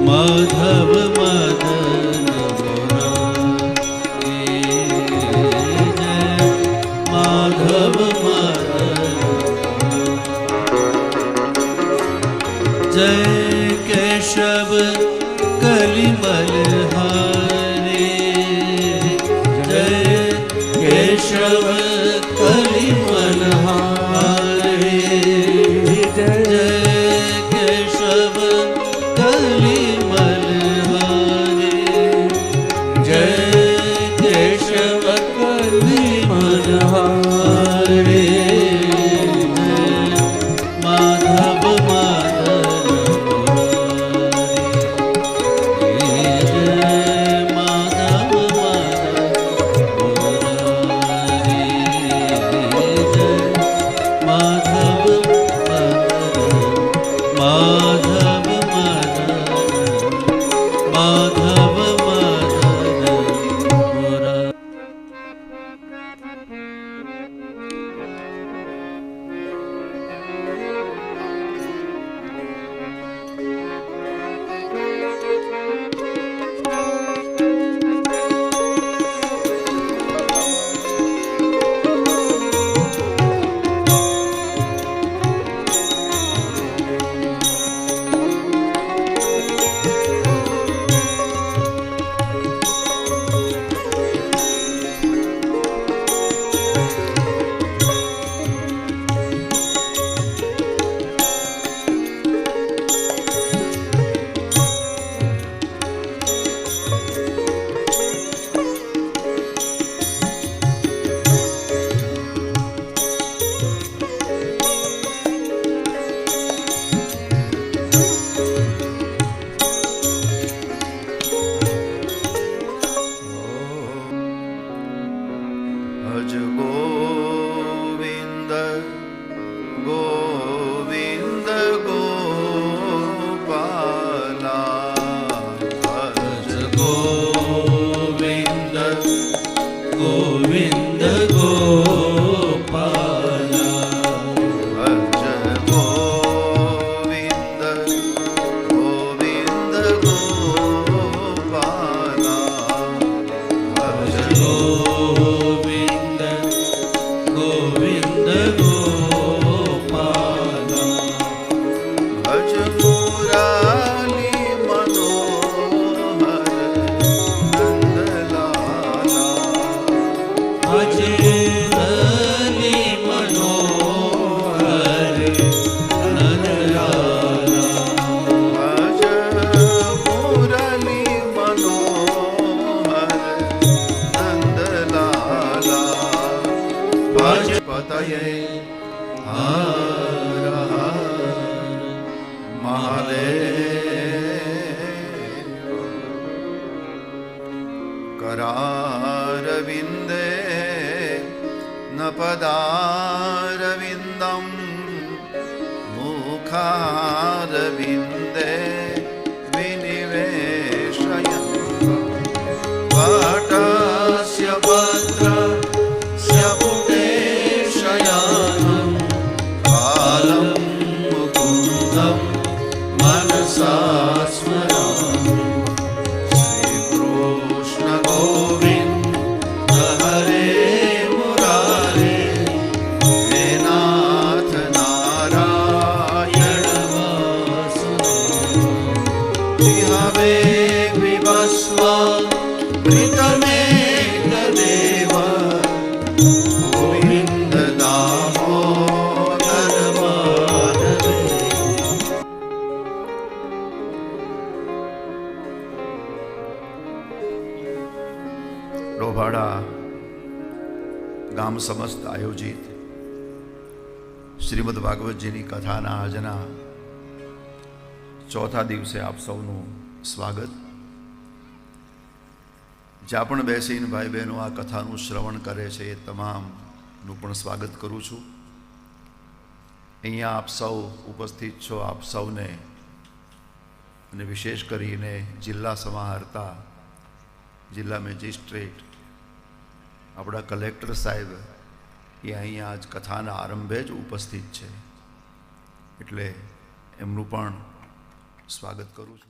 માધવ મદન માધવ મદન જય કેશવ કેશવ કલિમલ Senhor. પતયે હર હર મહાદેવ કરારવિંદે ન પદારવિંદમ મુખારવિંદે ગામ સમસ્ત આયોજિત શ્રીમદ ભાગવતજીની કથાના આજના ચોથા દિવસે આપ સૌનું સ્વાગત જ્યાં પણ બેસીને ભાઈ બહેનો આ કથાનું શ્રવણ કરે છે એ તમામનું પણ સ્વાગત કરું છું. અહીંયા આપ સૌ ઉપસ્થિત છો, આપ સૌને અને વિશેષ કરીને જિલ્લા સમાહર્તા, જિલ્લા મેજિસ્ટ્રેટ, આપણા કલેક્ટર સાહેબ એ અહીંયા આજ કથાના આરંભે જ ઉપસ્થિત છે. એટલે એમનું પણ સ્વાગત કરું છું.